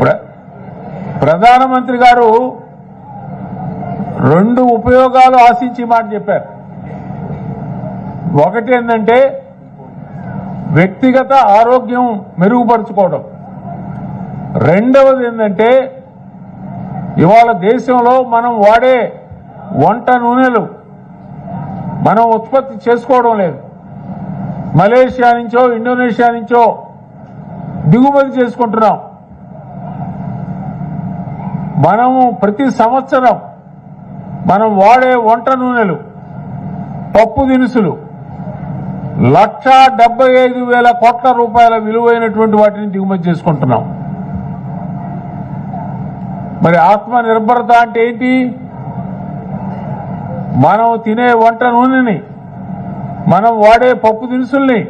ప్ర- ప్రధానమంత్రి గారు రెండు ఉపయోగాలు ఆశించి మాట చెప్పారు. ఒకటి ఏంటంటే వ్యక్తిగత ఆరోగ్యం మెరుగుపరుచుకోవడం. రెండవది ఏంటంటే ఇవాళ దేశంలో మనం వాడే వంట నూనెలు మనం ఉత్పత్తి చేసుకోవడం లేదు. మలేషియా నుంచో ఇండోనేషియా నుంచో దిగుమతి చేసుకుంటున్నాం. మనము ప్రతి సంవత్సరం మనం వాడే వంట నూనెలు పప్పు దినుసులు లక్ష డెబ్బై ఐదు వేల కోట్ల రూపాయల విలువైనటువంటి వాటిని దిగుమతి చేసుకుంటున్నాం. మరి ఆత్మ నిర్భరత అంటే ఏంటి? మనం తినే వంట నూనెని మనం వాడే పప్పు దినుసుల్ని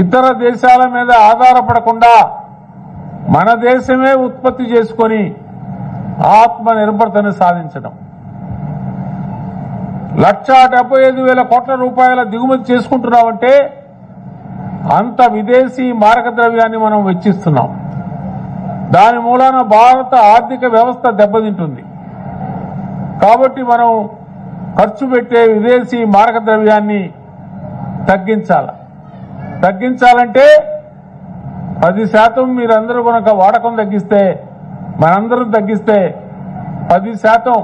ఇతర దేశాల మీద ఆధారపడకుండా మన దేశమే ఉత్పత్తి చేసుకొని ఆత్మ నిర్భరతను సాధించడం. లక్ష డెబ్బై ఐదు వేల కోట్ల రూపాయల దిగుమతి చేసుకుంటున్నామంటే అంత విదేశీ మారక ద్రవ్యాన్ని మనం వెచ్చిస్తున్నాం. దాని మూలాన భారత ఆర్థిక వ్యవస్థ దెబ్బతింటుంది. కాబట్టి మనం ఖర్చు పెట్టే విదేశీ మారక ద్రవ్యాన్ని తగ్గించాల? తగ్గించాలంటే పది శాతం మీరందరూ కనుక వాడకం తగ్గిస్తే మనందరం తగ్గిస్తే పది శాతం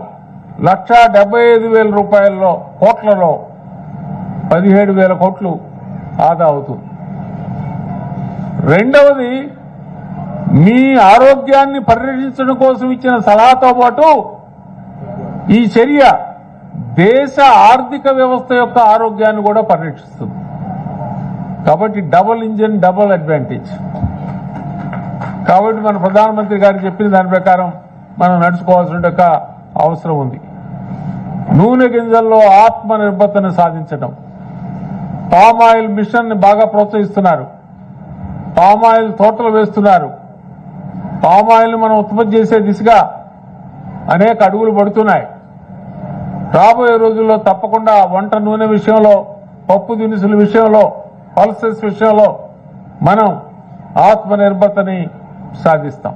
లక్ష డెబ్బై ఐదు వేల రూపాయల్లో కోట్లలో పదిహేడు వేల కోట్లు ఆదా అవుతుంది. రెండవది మీ ఆరోగ్యాన్ని పరిరక్షించడం కోసం ఇచ్చిన సలహాతో పాటు ఈ చర్య దేశ ఆర్థిక వ్యవస్థ యొక్క ఆరోగ్యాన్ని కూడా పరిరక్షిస్తుంది. కాబట్టి డబుల్ ఇంజిన్ డబుల్ అడ్వాంటేజ్. కాబట్టి మన ప్రధానమంత్రి గారు చెప్పిన దాని ప్రకారం మనం నడుచుకోవాల్సిన యొక్క అవసరం ఉంది. నూనె గింజల్లో ఆత్మ నిర్భర్తను సాధించడం పామాయిల్ మిషన్ని బాగా ప్రోత్సహిస్తున్నారు. పామాయిల్ తోటలు వేస్తున్నారు. పామాయిల్ మనం ఉత్పత్తి చేసే దిశగా అనేక అడుగులు పడుతున్నాయి. రాబోయే రోజుల్లో తప్పకుండా వంట నూనె విషయంలో పప్పు దినుసుల విషయంలో పల్సెస్ విషయంలో మనం ఆత్మ నిర్భర్తని సాధిస్తాం.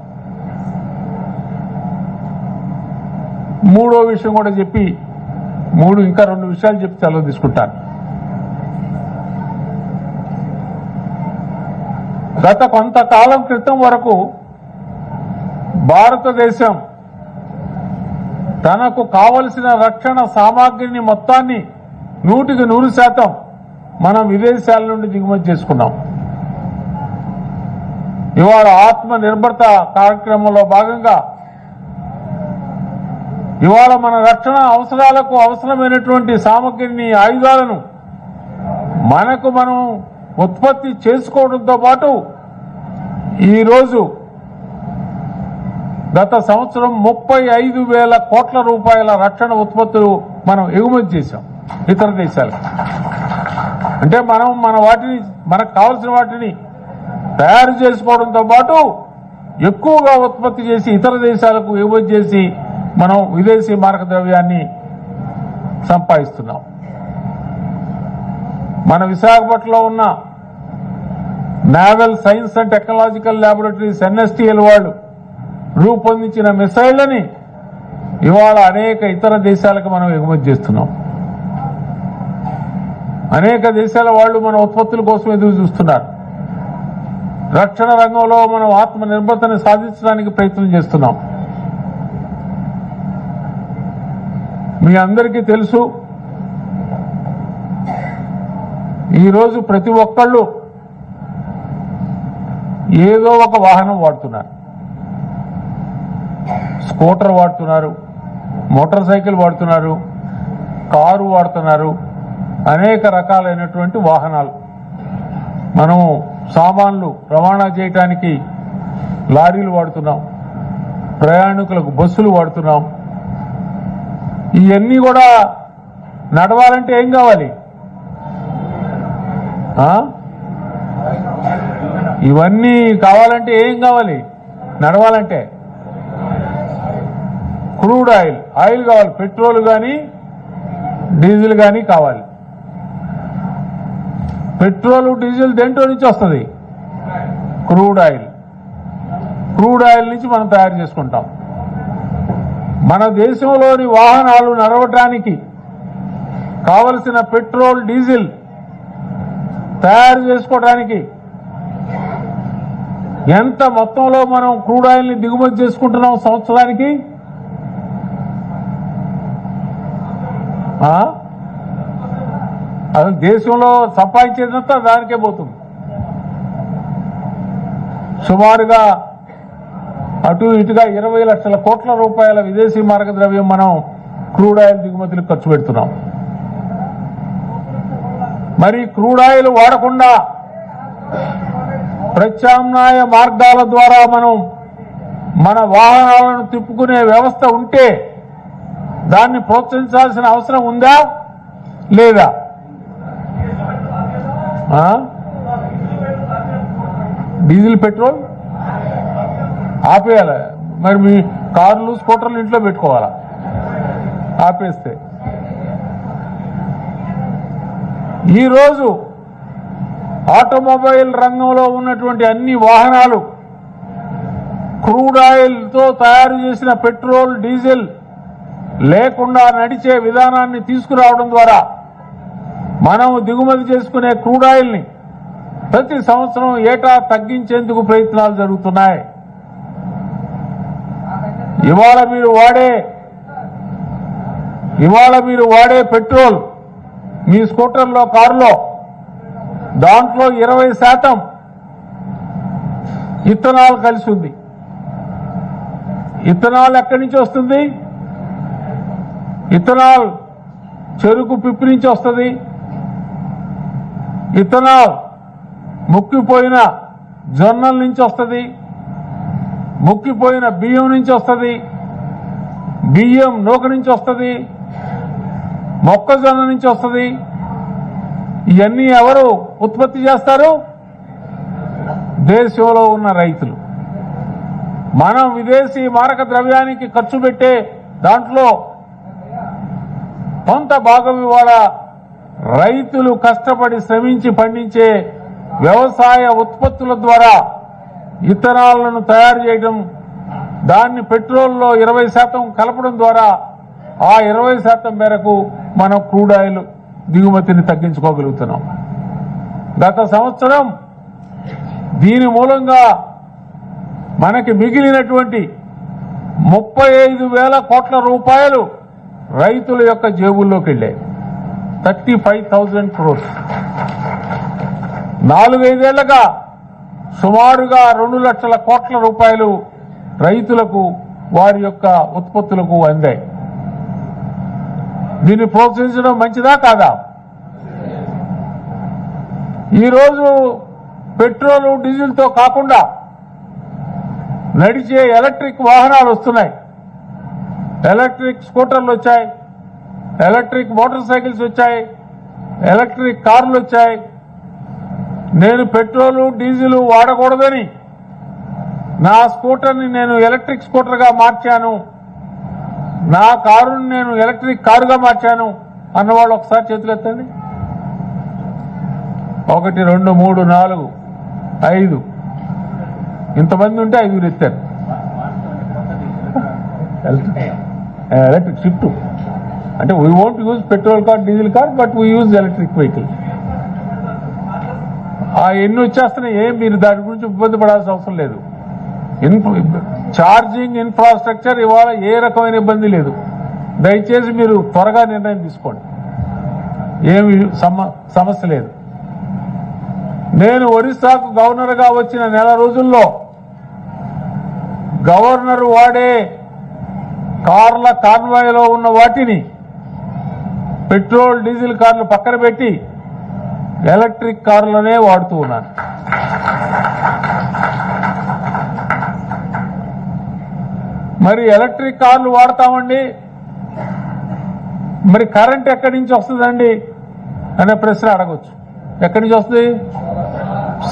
మూడో విషయం కూడా చెప్పి మూడు ఇంకా రెండు విషయాలు చెప్పి సెలవు తీసుకుంటాను. గత కొంతకాలం క్రితం వరకు భారతదేశం తనకు కావలసిన రక్షణ సామాగ్రిని మొత్తాన్ని నూటికి నూరు శాతం మనం విదేశాల నుండి దిగుమతి చేసుకున్నాం. ఇవాళ ఆత్మ నిర్భరత కార్యక్రమంలో భాగంగా ఇవాళ మన రక్షణ అవసరాలకు అవసరమైనటువంటి సామగ్రిని ఆయుధాలను మనకు మనం ఉత్పత్తి చేసుకోవడంతో పాటు ఈరోజు గత సంవత్సరం ముప్పై ఐదు వేల కోట్ల రూపాయల రక్షణ ఉత్పత్తులు మనం ఎగుమతి చేశాం ఇతర దేశాలకు. అంటే మనం మన వాటిని మనకు కావలసిన వాటిని తయారు చేసుకోవడంతో పాటు ఎక్కువగా ఉత్పత్తి చేసి ఇతర దేశాలకు ఎగుమతి చేసి మనం విదేశీ మారక ద్రవ్యాన్ని సంపాదిస్తున్నాం. మన విశాఖపట్నంలో ఉన్న naval science and technological laboratories NSTL వాళ్ళు రూపొందించిన మిసైళ్ళని ఇవాళ అనేక ఇతర దేశాలకు మనం ఎగుమతి చేస్తున్నాం. అనేక దేశాల వాళ్ళు మన ఉత్పత్తుల కోసం ఎదురు చూస్తున్నారు. రక్షణ రంగంలో మనం ఆత్మ నిర్భరతని సాధించడానికి ప్రయత్నం చేస్తున్నాం. మీ అందరికీ తెలుసు. ఈరోజు ప్రతి ఒక్కళ్ళు ఏదో ఒక వాహనం వాడుతున్నారు. స్కూటర్ వాడుతున్నారు మోటార్ సైకిల్ వాడుతున్నారు కారు వాడుతున్నారు అనేక రకాలైనటువంటి వాహనాలు. మనము సామాన్లు రవాణా చేయటానికి లారీలు వాడుతున్నాం ప్రయాణికులకు బస్సులు వాడుతున్నాం. ఇవన్నీ కూడా నడవాలంటే ఏం కావాలి? ఇవన్నీ కావాలంటే ఏం కావాలి? నడవాలంటే క్రూడ్ ఆయిల్. ఆయిల్ కావాలి. పెట్రోల్ కానీ డీజిల్ కానీ కావాలి. పెట్రోల్ డీజిల్ దేంట్లో నుంచి వస్తుంది? Crude oil. క్రూడ్ ఆయిల్ నుంచి మనం తయారు చేసుకుంటాం. మన దేశంలోని వాహనాలు నడవటానికి కావలసిన పెట్రోల్ డీజిల్ తయారు చేసుకోవడానికి ఎంత మొత్తంలో మనం క్రూడ్ ఆయిల్ని దిగుమతి చేసుకుంటున్నాం సంవత్సరానికి ఆ? అది దేశంలో సంపాదించేదంతా దానికే పోతుంది సుమారుగా అటు ఇటుగా ఇరవై లక్షల కోట్ల రూపాయల విదేశీ మార్గ ద్రవ్యం మనం క్రూడ్ ఆయిల్ దిగుమతులకు ఖర్చు పెడుతున్నాం. మరి క్రూడ్ ఆయిల్ వాడకుండా ప్రత్యామ్నాయ మార్గాల ద్వారా మనం మన వాహనాలను తిప్పుకునే వ్యవస్థ ఉంటే దాన్ని ప్రోత్సహించాల్సిన అవసరం ఉందా? లేదా? Diesel petrol? ఆపేయాలి? మరి మీ కార్లు స్కూటర్లు ఇంట్లో పెట్టుకోవాలా? ఆపేస్తే. ఈరోజు ఆటోమొబైల్ రంగంలో ఉన్నటువంటి అన్ని వాహనాలు క్రూడ్ ఆయిల్తో తయారు చేసిన పెట్రోల్ డీజిల్ లేకుండా నడిచే విధానాన్ని తీసుకురావడం ద్వారా మనం దిగుమతి చేసుకునే క్రూడ్ ఆయిల్ని ప్రతి సంవత్సరం ఏటా తగ్గించేందుకు ప్రయత్నాలు జరుగుతున్నాయి. ఇవాళ మీరు వాడే ఇవాళ మీరు వాడే పెట్రోల్ మీ స్కూటర్లో కారులో దాంట్లో ఇరవై శాతం ఇథనాల్ కలిసి ఉంది. ఇథనాల్ ఎక్కడి నుంచి వస్తుంది? ఇథనాల్ చెరుకు పిప్పి నుంచి వస్తుంది. ఇథనాల్ ముక్కిపోయిన జొన్నల నుంచి వస్తుంది. ముక్కిపోయిన బియ్యం నుంచి వస్తుంది బియ్యం నూక నుంచి వస్తుంది మొక్కజొన్న నుంచి వస్తుంది. ఇవన్నీ ఎవరు ఉత్పత్తి చేస్తారు? దేశంలో ఉన్న రైతులు. మనం విదేశీ మారక ద్రవ్యానికి ఖర్చు పెట్టే దాంట్లో కొంత భాగం ఇవాళ రైతులు కష్టపడి శ్రమించి పండించే వ్యవసాయ ఉత్పత్తుల ద్వారా ఇథనాలను తయారు చేయడం దాన్ని పెట్రోల్లో ఇరవై శాతం కలపడం ద్వారా ఆ ఇరవై శాతం మేరకు మనం క్రూడ్ ఆయిల్ దిగుమతిని తగ్గించుకోగలుగుతున్నాం. గత సంవత్సరం దీని మూలంగా మనకి మిగిలినటువంటి ముప్పై ఐదు వేల కోట్ల రూపాయలు రైతుల యొక్క జేబుల్లోకి వెళ్ళాయి. Thirty five thousand crores. నాలుగైదేళ్ళగా సుమారుగా రెండు లక్షల కోట్ల రూపాయలు రైతులకు వారి యొక్క ఉత్పత్తులకు అందాయి. దీన్ని ప్రోత్సహించడం మంచిదా కాదా? ఈరోజు పెట్రోల్ డీజిల్తో కాకుండా నడిచే ఎలక్ట్రిక్ వాహనాలు వస్తున్నాయి. ఎలక్ట్రిక్ స్కూటర్లు వచ్చాయి ఎలక్ట్రిక్ మోటార్ సైకిల్స్ వచ్చాయి ఎలక్ట్రిక్ కార్లు వచ్చాయి. నేను పెట్రోలు డీజిల్ వాడకూడదని నా స్కూటర్ని నేను ఎలక్ట్రిక్ స్కూటర్గా మార్చాను. నా కారుని నేను ఎలక్ట్రిక్ కారుగా మార్చాను. అన్నవాళ్ళు ఒకసారి చేతులెత్తండి ఒకటి రెండు మూడు నాలుగు ఐదు. ఇంతమంది ఉంటే ఐదుగురు ఎత్తారు. Electric shift. అంటే we won't use petrol car diesel car but we use electric vehicle ఆ ఎన్ని వచ్చేస్తున్నాయి ఏం మీరు దాని గురించి ఇబ్బంది పడాల్సిన అవసరం లేదు. ఛార్జింగ్ ఇన్ఫ్రాస్ట్రక్చర్ ఇవాళ ఏ రకమైన ఇబ్బంది లేదు. దయచేసి మీరు త్వరగా నిర్ణయం తీసుకోండి. ఏమి సమ- సమస్య లేదు. నేను ఒరిస్సాకు గవర్నర్గా వచ్చిన నెల రోజుల్లో గవర్నర్ వాడే కార్ల కాన్వాయ్లో ఉన్న వాటిని పెట్రోల్ డీజిల్ కార్లు పక్కన పెట్టి ఎలక్ట్రిక్ కార్లనే వాడుతూ ఉన్నాను మరి ఎలక్ట్రిక్ కార్లు వాడతామండి? మరి కరెంట్ ఎక్కడి నుంచి వస్తుందండి? అనే ప్రశ్న అడగొచ్చు. ఎక్కడి నుంచి వస్తుంది?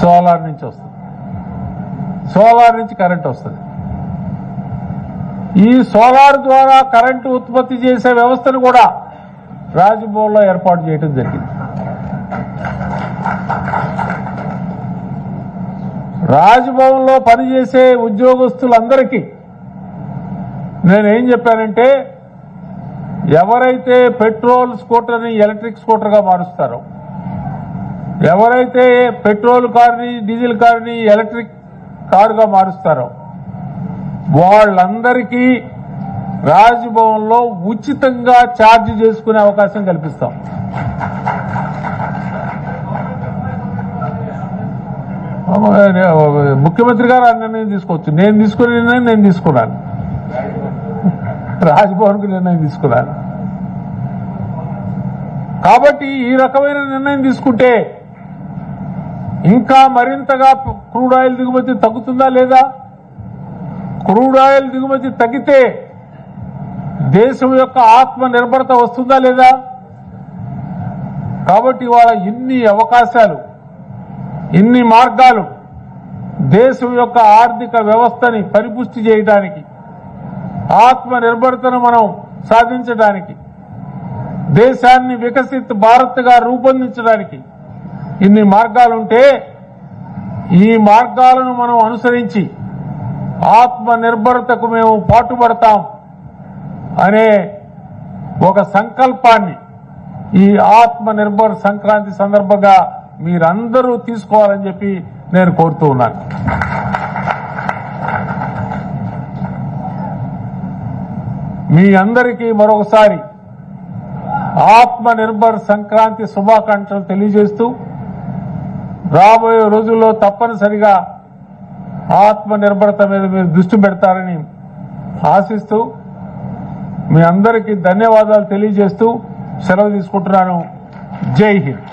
సోలార్ నుంచి వస్తుంది. సోలార్ నుంచి కరెంట్ వస్తుంది. ఈ సోలార్ ద్వారా కరెంటు ఉత్పత్తి చేసే వ్యవస్థను కూడా రాజ్భవన్లో ఏర్పాటు చేయడం జరిగింది. రాజ్భవన్లో పనిచేసే ఉద్యోగస్తులందరికీ నేనేం చెప్పానంటే ఎవరైతే పెట్రోల్ స్కూటర్ని ఎలక్ట్రిక్ స్కూటర్గా మారుస్తారో ఎవరైతే పెట్రోల్ కారుని డీజిల్ కారుని ఎలక్ట్రిక్ కారుగా మారుస్తారో వాళ్ళందరికీ రాజ్భవన్లో ఉచితంగా ఛార్జ్ చేసుకునే అవకాశం కల్పిస్తాం. ముఖ్యమంత్రి గారు ఆ నిర్ణయం తీసుకోవచ్చు. నేను తీసుకునే నిర్ణయం నేను తీసుకున్నాను. రాజ్భవన్కు నిర్ణయం తీసుకున్నాను. కాబట్టి ఈ రకమైన నిర్ణయం తీసుకుంటే ఇంకా మరింతగా క్రూడ్ ఆయిల్ దిగుమతి తగ్గుతుందా లేదా? క్రూడ్ ఆయిల్ దిగుమతి తగ్గితే దేశం యొక్క ఆత్మ నిర్భరత వస్తుందా లేదా? కాబట్టి వాళ్ళ ఇన్ని అవకాశాలు ఇన్ని మార్గాలు దేశం యొక్క ఆర్థిక వ్యవస్థని పరిపుష్టి చేయడానికి ఆత్మ నిర్భరతను మనం సాధించడానికి దేశాన్ని వికసిత్ భారత్గా రూపొందించడానికి ఇన్ని మార్గాలుంటే ఈ మార్గాలను మనం అనుసరించి ఆత్మ నిర్భరతకు మేము పాటుపడతాం అనే ఒక సంకల్పాన్ని ఈ ఆత్మనిర్భర్ సంక్రాంతి సందర్భంగా మీరందరూ తీసుకోవాలని చెప్పి నేను కోరుతూ ఉన్నాను. మీ అందరికీ మరొకసారి ఆత్మ నిర్భర్ సంక్రాంతి శుభాకాంక్షలు తెలియజేస్తూ రాబోయే రోజుల్లో తప్పనిసరిగా ఆత్మ నిర్భరత మీద మీరు దృష్టి పెడతారని ఆశిస్తూ మీ అందరికీ ధన్యవాదాలు తెలియజేస్తూ సెలవు తీసుకుంటున్నాను. జై హింద్.